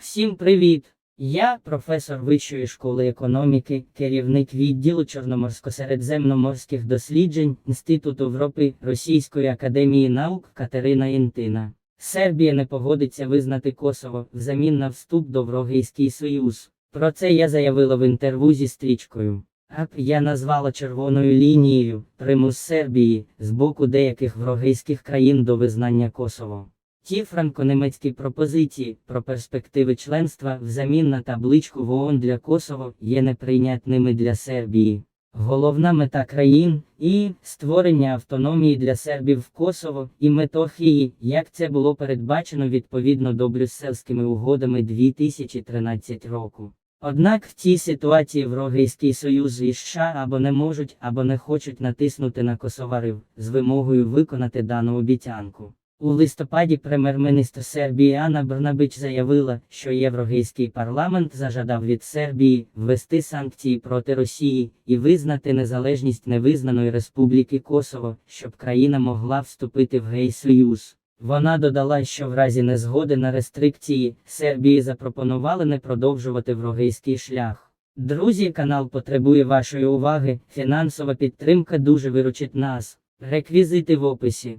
Всім привіт! Я професор Вищої школи економіки, керівник відділу Чорноморсько-середземноморських досліджень Інституту Європи Російської академії наук Катерина Інтина. Сербія не погодиться визнати Косово взамін на вступ до Європейський Союз. Про це я заявила в інтерв'ю зі стрічкою. АП я назвала червоною лінією примус Сербії з боку деяких європейських країн до визнання Косово. Ті франко-німецькі пропозиції про перспективи членства взамін на табличку в ООН для Косово є неприйнятними для Сербії. Головна мета країн і створення автономії для сербів в Косово і Метохії, як це було передбачено відповідно до брюссельськими угодами 2013 року. Однак в цій ситуації Європейський Союз і США або не можуть, або не хочуть натиснути на косоварів з вимогою виконати дану обіцянку. У листопаді прем'єр-міністр Сербії Анна Брнабич заявила, що Європейський парламент зажадав від Сербії ввести санкції проти Росії і визнати незалежність невизнаної Республіки Косово, щоб країна могла вступити в Гей-Союз. Вона додала, що в разі незгоди на рестрикції Сербії запропонували не продовжувати європейський шлях. Друзі, канал потребує вашої уваги. Фінансова підтримка дуже виручить нас. Реквізити в описі.